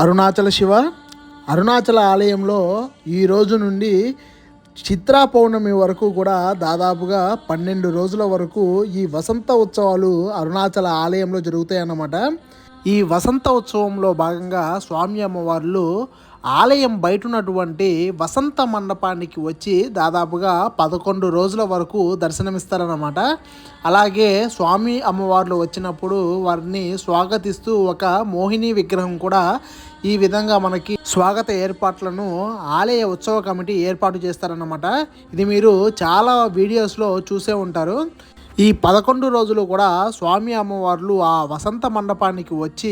అరుణాచల శివ. అరుణాచల ఆలయంలో ఈ రోజు నుండి చిత్రా పౌర్ణమి వరకు కూడా దాదాపుగా పన్నెండు రోజుల వరకు ఈ వసంత ఉత్సవాలు అరుణాచల ఆలయంలో జరుగుతాయి అన్నమాట ఈ వసంత ఉత్సవంలో భాగంగా స్వామి అమ్మవార్లు ఆలయం బయట ఉన్నటువంటి వసంత మండపానికి వచ్చి దాదాపుగా పదకొండు రోజుల వరకు దర్శనమిస్తారన్నమాట. అలాగే స్వామి అమ్మవార్లు వచ్చినప్పుడు వారిని స్వాగతిస్తూ ఒక మోహిని విగ్రహం కూడా ఈ విధంగా మనకి స్వాగత ఏర్పాట్లను ఆలయ ఉత్సవ కమిటీ ఏర్పాటు చేస్తారన్నమాట. ఇది మీరు చాలా వీడియోస్లో చూసే ఉంటారు. ఈ పదకొండు రోజులు కూడా స్వామి అమ్మవార్లు ఆ వసంత మండపానికి వచ్చి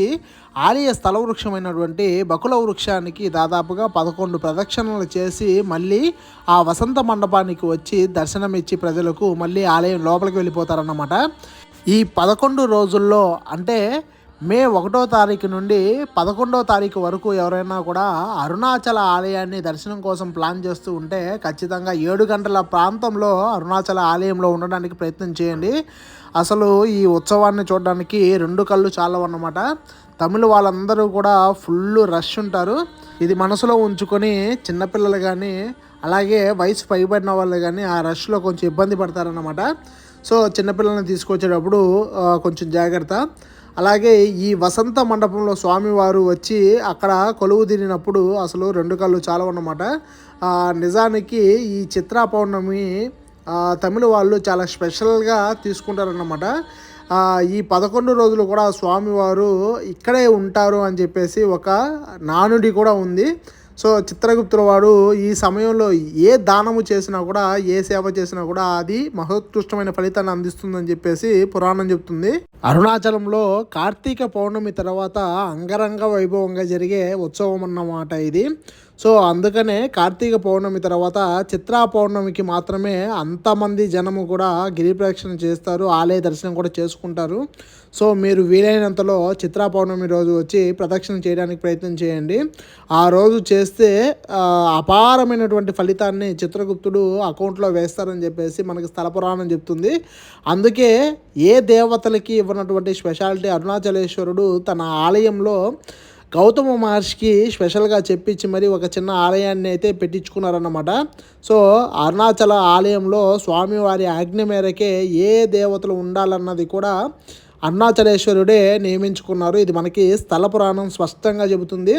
ఆలయ స్థల వృక్షమైనటువంటి బకుల వృక్షానికి దాదాపుగా పదకొండు ప్రదక్షిణలు చేసి మళ్ళీ ఆ వసంత మండపానికి వచ్చి దర్శనమిచ్చి ప్రజలకు మళ్ళీ ఆలయం లోపలికి వెళ్ళిపోతారన్నమాట. ఈ పదకొండు రోజుల్లో అంటే మే ఒకటో తారీఖు నుండి పదకొండో తారీఖు వరకు ఎవరైనా కూడా అరుణాచల ఆలయాన్ని దర్శనం కోసం ప్లాన్ చేస్తూ ఉంటే ఖచ్చితంగా ఏడు గంటల ప్రాంతంలో అరుణాచల ఆలయంలో ఉండడానికి ప్రయత్నం చేయండి. అసలు ఈ ఉత్సవాన్ని చూడడానికి రెండు కళ్ళు చాలా అన్నమాట తమిళ వాళ్ళందరూ కూడా ఫుల్ రష్ ఉంటారు. ఇది మనసులో ఉంచుకొని చిన్నపిల్లలు కానీ అలాగే వయసు పైబడిన వాళ్ళు కానీ ఆ రష్లో కొంచెం ఇబ్బంది పడతారన్నమాట. సో చిన్నపిల్లల్ని తీసుకొచ్చేటప్పుడు కొంచెం జాగ్రత్త. అలాగే ఈ వసంత మండపంలో స్వామివారు వచ్చి అక్కడ కొలువు తిరిగినప్పుడు అసలు రెండు కళ్ళు చాలా అన్నమాట నిజానికి ఈ చిత్రా పౌర్ణమి తమిళ వాళ్ళు చాలా స్పెషల్గా తీసుకుంటారన్నమాట. ఈ పదకొండు రోజులు కూడా స్వామివారు ఇక్కడే ఉంటారు అని చెప్పేసి ఒక నానుడి కూడా ఉంది. సో చిత్రగుప్తుల వాడు ఈ సమయంలో ఏ దానము చేసినా కూడా ఏ సేవ చేసినా కూడా అది మహోత్కృష్టమైన ఫలితాన్ని అందిస్తుందని చెప్పేసి పురాణం చెప్తుంది. అరుణాచలంలో కార్తీక పౌర్ణమి తర్వాత అంగరంగ వైభవంగా జరిగే ఉత్సవం అన్నమాట ఇది. సో అందుకనే కార్తీక పౌర్ణమి తర్వాత చిత్రా పౌర్ణమికి మాత్రమే అంతమంది జనము కూడా గిరి ప్రదక్షిణ చేస్తారు ఆలయ దర్శనం కూడా చేసుకుంటారు. సో మీరు వీలైనంతలో చిత్రా పౌర్ణమి రోజు వచ్చి ప్రదక్షిణ చేయడానికి ప్రయత్నం చేయండి. ఆ రోజు చేస్తే అపారమైనటువంటి ఫలితాన్ని చిత్రగుప్తుడు అకౌంట్లో వేస్తారని చెప్పేసి మనకి స్థల పురాణం చెప్తుంది. అందుకే ఏ దేవతలకి ఇవ్వనటువంటి స్పెషాలిటీ అరుణాచలేశ్వరుడు తన ఆలయంలో గౌతమ మహర్షికి స్పెషల్గా చెప్పించి మరి ఒక చిన్న ఆలయాన్ని అయితే పెట్టించుకున్నారన్నమాట. సో అరుణాచల ఆలయంలో స్వామివారి ఆజ్ఞ మేరకే ఏ దేవతలు ఉండాలన్నది కూడా అరుణాచలేశ్వరుడే నియమించుకున్నారు. ఇది మనకి స్థల పురాణం స్పష్టంగా చెబుతుంది.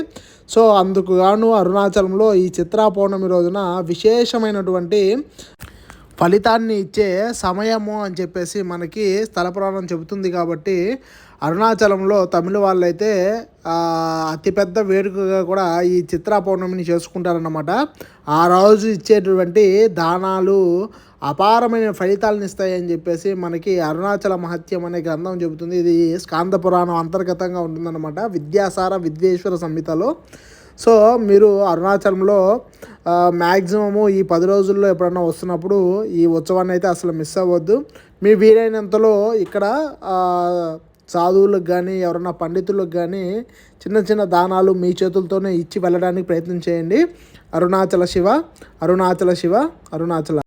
సో అందుకు గాను అరుణాచలంలో ఈ చిత్రా పౌర్ణమి రోజున విశేషమైనటువంటి ఫలితాన్ని ఇచ్చే సమయము అని చెప్పేసి మనకి స్థల పురాణం చెబుతుంది కాబట్టి అరుణాచలంలో తమిళ వాళ్ళైతే అతిపెద్ద వేడుకగా కూడా ఈ చిత్రా పౌర్ణమిని చేసుకుంటారన్నమాట. ఆ రోజు ఇచ్చేటువంటి దానాలు అపారమైన ఫలితాలను ఇస్తాయని చెప్పేసి మనకి అరుణాచల మహత్యం అనే గ్రంథం చెబుతుంది. ఇది స్కాంద పురాణం అంతర్గతంగా ఉంటుందన్నమాట. విద్యాసార విద్యేశ్వర సంహితలో. సో మీరు అరుణాచలంలో మ్యాక్సిమము ఈ పది రోజుల్లో ఎప్పుడన్నా వస్తున్నప్పుడు ఈ ఉత్సవాన్ని అయితే అసలు మిస్ అవ్వద్దు. మీ వీలైనంతలో ఇక్కడ సాధువులకు కానీ ఎవరన్నా పండితులకు కానీ చిన్న చిన్న దానాలు మీ చేతులతోనే ఇచ్చి వెళ్ళడానికి ప్రయత్నం చేయండి. అరుణాచల శివ అరుణాచల శివ అరుణాచల